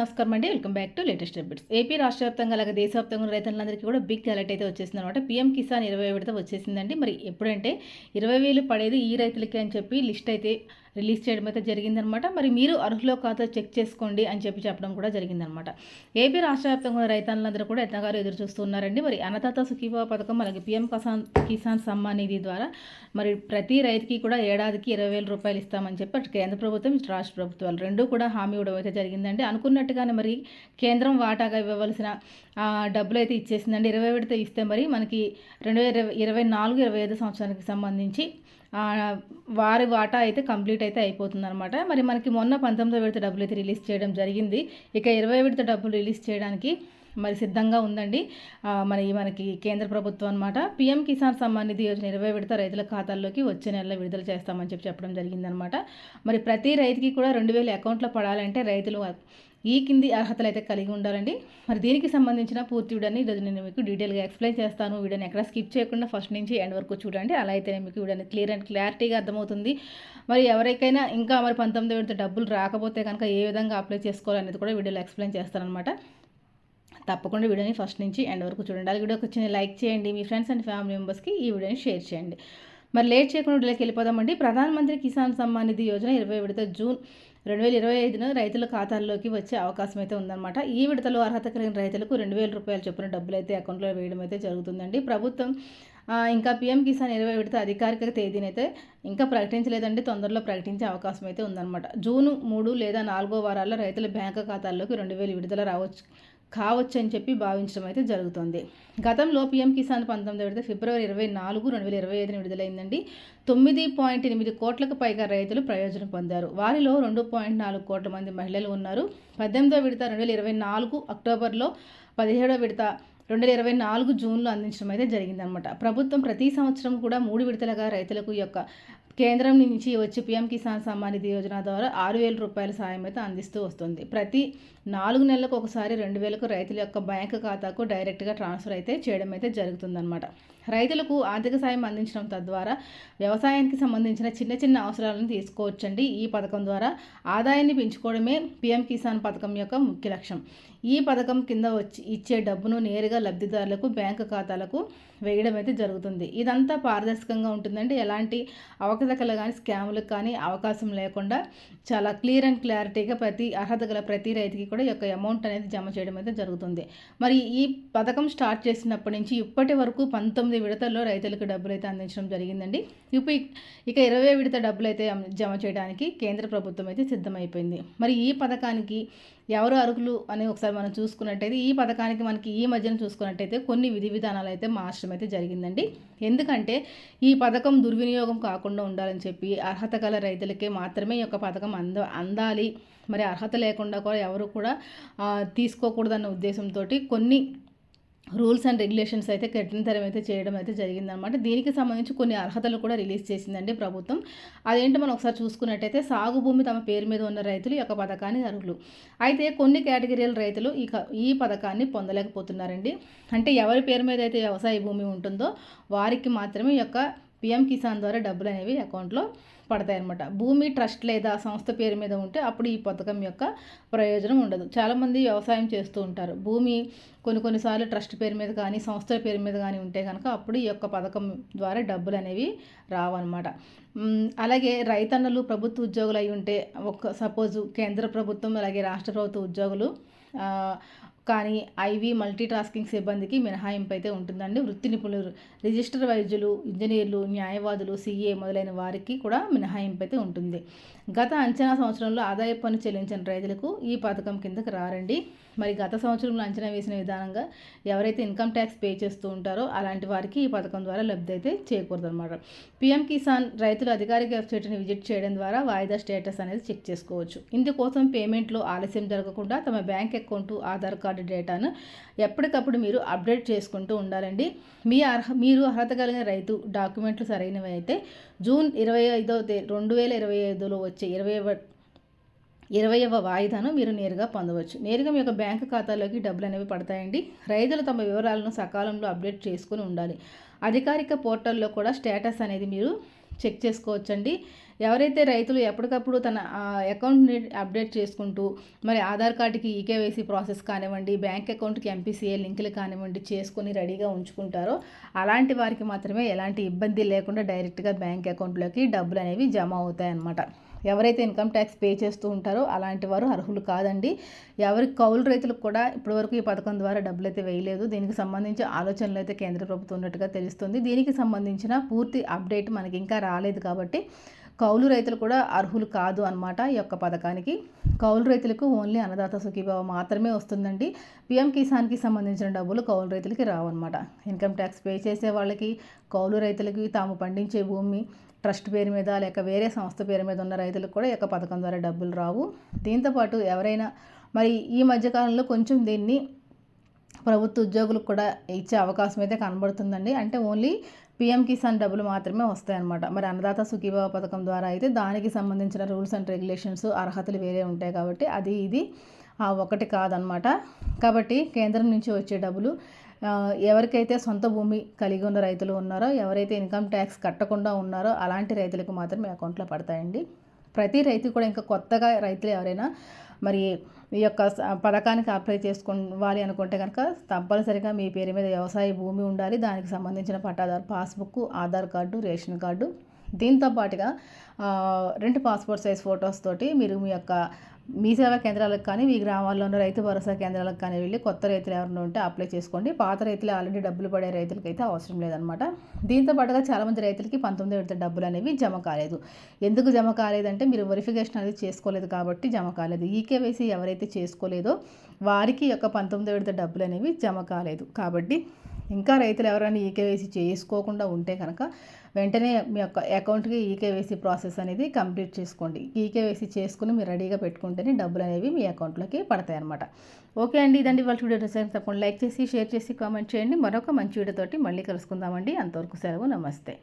నమస్కారం అండి welcome back to latest updates. AP రాష్ట్ర వ్యాప్తంగా అలాగే దేశవ్యాప్తంగా రైతులందరికీ కూడా బిగ్ అలర్ట్ అయితే వచ్చేసింది అనమాట పీఎం కిసాన్ ఇరవై విడత వచ్చేసిందండి. మరి ఎప్పుడంటే ఇరవై వేలు పడేది ఈ రైతులకి అని చెప్పి లిస్ట్ అయితే రిలీజ్ చేయడం అయితే జరిగిందనమాట. మరి మీరు అర్హులో ఖాతా చెక్ చేసుకోండి అని చెప్పి చెప్పడం కూడా జరిగిందనమాట. ఏపీ రాష్ట్ర వ్యాప్తంగా ఉన్న కూడా ఎత్తగారు ఎదురు చూస్తున్నారండి. మరి అన్నదాత సుఖీభావ పథకం అలాగే పీఎం కిసాన్ కిసాన్ సమ్మాన్ నిధి ద్వారా మరి ప్రతి రైతుకి కూడా ఏడాదికి ఇరవై వేల రూపాయలు ఇస్తామని చెప్పి అటు కేంద్ర ప్రభుత్వం ఇటు రాష్ట్ర ప్రభుత్వాలు రెండు కూడా హామీ ఇవ్వడం అయితే జరిగిందండి. అనుకున్నట్టుగానే మరి కేంద్రం వాటాగా ఇవ్వవలసిన డబ్బులు అయితే ఇచ్చేసిందండి. ఇరవై విడత ఇస్తే మరి మనకి రెండు వేల ఇరవై ఇరవై నాలుగు ఇరవై ఐదు సంవత్సరానికి సంబంధించి వారి వాటా అయితే కంప్లీట్ అయితే అయిపోతుంది అనమాట మరి మనకి మొన్న పంతొమ్మిదో విడత డబ్బులు అయితే రిలీజ్ చేయడం జరిగింది. ఇక ఇరవై విడత డబ్బులు రిలీజ్ చేయడానికి మరి సిద్ధంగా ఉందండి. మరి మనకి కేంద్ర ప్రభుత్వం అనమాట పీఎం కిసాన్ సమ్మాన్ నిధి యోజన ఇరవై విడత రైతుల ఖాతాల్లోకి వచ్చే నెలలో విడుదల చేస్తామని చెప్పి చెప్పడం జరిగిందనమాట మరి ప్రతి రైతుకి కూడా రెండు వేల అకౌంట్లో పడాలంటే రైతులు ఈ కింది అర్హతలు అయితే కలిగి ఉండాలండి. మరి దీనికి సంబంధించిన పూర్తి వీడియోని ఈరోజు నేను మీకు డీటెయిల్గా ఎక్స్ప్లెయిన్ చేస్తాను. వీడియోని ఎక్కడ స్కిప్ చేయకుండా ఫస్ట్ నుంచి ఎండ్ వరకు చూడండి. అలా అయితే మీకు వీడియోని క్లియర్ అండ్ క్లారిటీగా అర్థమవుతుంది. మరి ఎవరికైనా ఇంకా మరి పంతొమ్మిది విడత డబ్బులు రాకపోతే కనుక ఏ విధంగా అప్లై చేసుకోవాలనేది కూడా వీడియోలో ఎక్స్ప్లెయిన్ చేస్తానమాట తప్పకుండా వీడియోని ఫస్ట్ నుంచి ఎండ్ వరకు చూడండి. అలాగే వీడియోకి వచ్చిన లైక్ చేయండి. మీ ఫ్రెండ్స్ అండ్ ఫ్యామిలీ మెంబర్స్కి ఈ వీడియోని షేర్ చేయండి. మరి లేట్ చేయకుండా ఢిల్లీకి వెళ్ళిపోదామండి. ప్రధానమంత్రి కిసాన్ సమ్మాన్ నిధి యోజన ఇరవై విడత జూన్ రెండు వేల ఇరవై ఐదున రైతుల ఖాతాల్లోకి వచ్చే అవకాశం అయితే ఉందన్నమాట. ఈ విడతలో అర్హత కలిగిన రైతులకు రెండు వేల రూపాయలు చొప్పున డబ్బులు అయితే అకౌంట్లో వేయడం అయితే జరుగుతుందండి. ప్రభుత్వం ఇంకా పీఎం కిసాన్ ఇరవై విడత అధికారిక తేదీనైతే ఇంకా ప్రకటించలేదండి. తొందరలో ప్రకటించే అవకాశం అయితే ఉందన్నమాట. జూన్ మూడు లేదా నాలుగో వారాల్లో రైతుల బ్యాంకు ఖాతాల్లోకి రెండు వేలు విడుదల రావచ్చు. కావచ్చు అని చెప్పి భావించడం అయితే జరుగుతుంది. గతంలో పీఎం కిసాన్ పంతొమ్మిది విడత ఫిబ్రవరి ఇరవై నాలుగు రెండు వేల ఇరవై ఐదున విడుదలైందండి. తొమ్మిది పాయింట్ ఎనిమిది కోట్లకు పైగా రైతులు ప్రయోజనం పొందారు. వారిలో రెండు పాయింట్ నాలుగు కోట్ల మంది మహిళలు ఉన్నారు. పద్దెనిమిదో విడత రెండు వేల ఇరవై నాలుగు అక్టోబర్లో పదిహేడో విడత రెండు వేల ఇరవై నాలుగు జూన్లో అందించడం అయితే జరిగిందనమాట ప్రభుత్వం ప్రతి సంవత్సరం కూడా మూడు విడతలుగా రైతులకు యొక్క కేంద్రం నుంచి వచ్చి పీఎం కిసాన్ సమ్మాన్ నిధి యోజన ద్వారా ఆరు వేల రూపాయల సాయం అయితే అందిస్తూ వస్తుంది. ప్రతి నాలుగు నెలలకు ఒకసారి రెండు వేలకు రైతుల యొక్క బ్యాంకు ఖాతాకు డైరెక్ట్గా ట్రాన్స్ఫర్ అయితే చేయడం అయితే జరుగుతుందన్నమాట. రైతులకు ఆర్థిక సాయం అందించడం తద్వారా వ్యవసాయానికి సంబంధించిన చిన్న చిన్న అవసరాలను తీసుకోవచ్చండి. ఈ పథకం ద్వారా ఆదాయాన్ని పెంచుకోవడమే పీఎం కిసాన్ పథకం యొక్క ముఖ్య లక్ష్యం. ఈ పథకం కింద వచ్చి ఇచ్చే డబ్బును నేరుగా లబ్ధిదారులకు బ్యాంకు ఖాతాలకు వేయడం అయితే జరుగుతుంది. ఇదంతా పారదర్శకంగా ఉంటుందండి. ఎలాంటి అవకాశం అవకతవకలు కానీ స్కాములకు కానీ అవకాశం లేకుండా చాలా క్లియర్ అండ్ క్లారిటీగా ప్రతి అర్హత గల ప్రతి రైతుకి కూడా ఈ యొక్క అమౌంట్ అనేది జమ చేయడం అయితే జరుగుతుంది. మరి ఈ పథకం స్టార్ట్ చేసినప్పటి నుంచి ఇప్పటి వరకు పంతొమ్మిది విడతల్లో రైతులకు డబ్బులు అయితే అందించడం జరిగిందండి. ఇప్పుడు ఇక ఇరవై విడత డబ్బులు అయితే జమ చేయడానికి కేంద్ర ప్రభుత్వం అయితే సిద్ధమైపోయింది. మరి ఈ పథకానికి ఎవరు అర్హులు అని ఒకసారి మనం చూసుకున్నట్టయితే ఈ పథకానికి మనకి ఈ మధ్యన చూసుకున్నట్టయితే కొన్ని విధి విధానాలు అయితే మార్చడం అయితే జరిగిందండి. ఎందుకంటే ఈ పథకం దుర్వినియోగం కాకుండా ఉండాలని చెప్పి అర్హత గల రైతులకే మాత్రమే ఈ యొక్క పథకం అంద అందాలి. మరి అర్హత లేకుండా కూడా ఎవరు కూడా తీసుకోకూడదన్న ఉద్దేశంతో కొన్ని రూల్స్ అండ్ రెగ్యులేషన్స్ అయితే కఠినతరం అయితే చేయడం అయితే జరిగిందనమాట దీనికి సంబంధించి కొన్ని అర్హతలు కూడా రిలీజ్ చేసిందండి ప్రభుత్వం. అదేంటో మనం ఒకసారి చూసుకున్నట్టయితే సాగు భూమి తమ పేరు మీద ఉన్న రైతులు ఈ యొక్క పథకాన్ని అర్హులు. అయితే కొన్ని కేటగిరీల రైతులు ఈ ఈ పథకాన్ని పొందలేకపోతున్నారండి. అంటే ఎవరి పేరు మీద అయితే వ్యవసాయ భూమి ఉంటుందో వారికి మాత్రమే ఈ యొక్క పిఎం కిసాన్ ద్వారా డబ్బులు అనేవి అకౌంట్లో పడతాయన్నమాట. భూమి ట్రస్ట్ లేదా సంస్థ పేరు మీద ఉంటే అప్పుడు ఈ పథకం యొక్క ప్రయోజనం ఉండదు. చాలామంది వ్యవసాయం చేస్తూ ఉంటారు. భూమి కొన్ని కొన్నిసార్లు ట్రస్ట్ పేరు మీద కానీ సంస్థల పేరు మీద కానీ ఉంటే కనుక అప్పుడు ఈ యొక్క పథకం ద్వారా డబ్బులు అనేవి రావన్నమాట. అలాగే రైతన్నలు ప్రభుత్వ ఉద్యోగులు అయి ఉంటే ఒక సపోజు కేంద్ర ప్రభుత్వం అలాగే రాష్ట్ర ప్రభుత్వ ఉద్యోగులు కానీ ఐవీ మల్టీ టాస్కింగ్ సిబ్బందికి మినహాయింపు అయితే ఉంటుందండి. వృత్తి నిపుణులు రిజిస్టర్ వైద్యులు ఇంజనీర్లు న్యాయవాదులు సీఏ మొదలైన వారికి కూడా మినహాయింపు అయితే ఉంటుంది. గత అంచనా సంవత్సరంలో ఆదాయ పన్ను చెల్లించిన రైతులకు ఈ పథకం కిందకి రారండి. మరి గత సంవత్సరంలో అంచనా వేసిన విధానంగా ఎవరైతే ఇన్కమ్ ట్యాక్స్ పే చేస్తూ ఉంటారో అలాంటి వారికి ఈ పథకం ద్వారా లబ్ధి అయితే చేయకూడదు అనమాట పిఎం కిసాన్ రైతులు అధికారిక వెబ్సైట్ని విజిట్ చేయడం ద్వారా వాయిదా స్టేటస్ అనేది చెక్ చేసుకోవచ్చు. ఇందుకోసం పేమెంట్లో ఆలస్యం జరగకుండా తమ బ్యాంక్ అకౌంట్ ఆధార్ కార్డు డేటాను ఎప్పటికప్పుడు మీరు అప్డేట్ చేసుకుంటూ ఉండాలండి. మీ అర్హ మీరు అర్హత కలిగిన రైతు డాక్యుమెంట్లు సరైనవి అయితే జూన్ ఇరవై ఐదో రెండు వేల ఇరవై ఐదులో వచ్చే ఇరవై ఇరవైవ వాయిదాను మీరు నేరుగా పొందవచ్చు. నేరుగా మీ యొక్క బ్యాంకు ఖాతాలోకి డబ్బులు అనేవి పడతాయండి. రైతులు తమ వివరాలను సకాలంలో అప్డేట్ చేసుకుని ఉండాలి. అధికారిక పోర్టల్లో కూడా స్టేటస్ అనేది మీరు చెక్ చేసుకోవచ్చండి. ఎవరైతే రైతులు ఎప్పటికప్పుడు తన అకౌంట్ని అప్డేట్ చేసుకుంటూ మరి ఆధార్ కార్డుకి ఈకేవైసీ ప్రాసెస్ కానివ్వండి బ్యాంక్ అకౌంట్కి ఎంపీసీఏ లింకులు కానివ్వండి చేసుకొని రెడీగా ఉంచుకుంటారో అలాంటి వారికి మాత్రమే ఎలాంటి ఇబ్బంది లేకుండా డైరెక్ట్గా బ్యాంక్ అకౌంట్లోకి డబ్బులు అనేవి జమ అవుతాయి అన్నమాట ఎవరైతే ఇన్కమ్ ట్యాక్స్ పే చేస్తూ ఉంటారో అలాంటి వారు అర్హులు కాదండి. ఎవరి కౌలు రైతులకు కూడా ఇప్పటివరకు ఈ పథకం ద్వారా డబ్బులు అయితే వేయలేదు. దీనికి సంబంధించి ఆలోచనలు అయితే కేంద్ర ప్రభుత్వం ఉన్నట్టుగా తెలుస్తుంది. దీనికి సంబంధించిన పూర్తి అప్డేట్ మనకి ఇంకా రాలేదు కాబట్టి కౌలు రైతులు కూడా అర్హులు కాదు అనమాట ఈ యొక్క పథకానికి. కౌలు రైతులకు ఓన్లీ అన్నదాత సుఖీభావ మాత్రమే వస్తుందండి. పిఎం కిసాన్కి సంబంధించిన డబ్బులు కౌలు రైతులకి రావన్నమాట. ఇన్కమ్ ట్యాక్స్ పే చేసే వాళ్ళకి కౌలు రైతులకి తాము పండించే భూమి ట్రస్ట్ పేరు మీద లేక వేరే సంస్థ పేరు మీద ఉన్న రైతులకు కూడా ఈ యొక్క పథకం ద్వారా డబ్బులు రావు. దీంతోపాటు ఎవరైనా మరి ఈ మధ్యకాలంలో కొంచెం దీన్ని ప్రభుత్వ ఉద్యోగులకు కూడా ఇచ్చే అవకాశం అయితే కనబడుతుందండి. అంటే ఓన్లీ పిఎం కిసాన్ డబ్బులు మాత్రమే వస్తాయన్నమాట. మరి అన్నదాత సుఖీభావ పథకం ద్వారా అయితే దానికి సంబంధించిన రూల్స్ అండ్ రెగ్యులేషన్స్ అర్హతలు వేరే ఉంటాయి కాబట్టి అది ఇది ఒకటి కాదనమాట కాబట్టి కేంద్రం నుంచి వచ్చే డబ్బులు ఎవరికైతే సొంత భూమి కలిగి ఉన్న రైతులు ఉన్నారో ఎవరైతే ఇన్కమ్ ట్యాక్స్ కట్టకుండా ఉన్నారో అలాంటి రైతులకు మాత్రం అకౌంట్లో పడతాయండి. ప్రతి రైతు కూడా ఇంకా కొత్తగా రైతులు ఎవరైనా మరి ఈ యొక్క పథకానికి అప్లై చేసుకోవాలి అనుకుంటే కనుక తప్పనిసరిగా మీ పేరు మీద వ్యవసాయ భూమి ఉండాలి. దానికి సంబంధించిన పట్టాదారు passbook Aadhaar card ration card. దీంతో పాటుగా రెండు పాస్పోర్ట్ సైజ్ ఫొటోస్ తోటి మీరు మీ యొక్క మీ సేవా కేంద్రాలకు కానీ మీ గ్రామాల్లో ఉన్న రైతు భరోసా కేంద్రాలకు కానీ వెళ్ళి కొత్త రైతులు ఎవరైనా ఉంటే అప్లై చేసుకోండి. పాత రైతులు ఆల్రెడీ డబ్బులు పడే రైతులకి అయితే అవసరం లేదనమాట దీంతో పాటుగా చాలామంది రైతులకి పంతొమ్మిది విడత డబ్బులు అనేవి జమ కాలేదు. ఎందుకు జమ కాలేదంటే మీరు వెరిఫికేషన్ అనేది చేసుకోలేదు కాబట్టి జమ కాలేదు. ఈకేవైసీ ఎవరైతే చేసుకోలేదో వారికి యొక్క పంతొమ్మిది విడత డబ్బులు అనేవి జమ కాలేదు. కాబట్టి ఇంకా రైతులు ఎవరైనా ఈకేవైసీ చేసుకోకుండా ఉంటే కనుక వెంటనే మీ యొక్క అకౌంట్కి ఈకేవైసీ ప్రాసెస్ అనేది కంప్లీట్ చేసుకోండి. ఈకేవైసీ చేసుకుని మీరు రెడీగా పెట్టుకుంటేనే డబ్బులు అనేవి మీ అకౌంట్లోకి పడతాయి అనమాట ఓకే అండి ఇదండి వాళ్ళ వీడియో తప్పకుండా లైక్ చేసి షేర్ చేసి కామెంట్ చేయండి. మరొక మంచి వీడియోతోటి మళ్ళీ కలుసుకుందామండి. అంతవరకు సెలవు నమస్తే.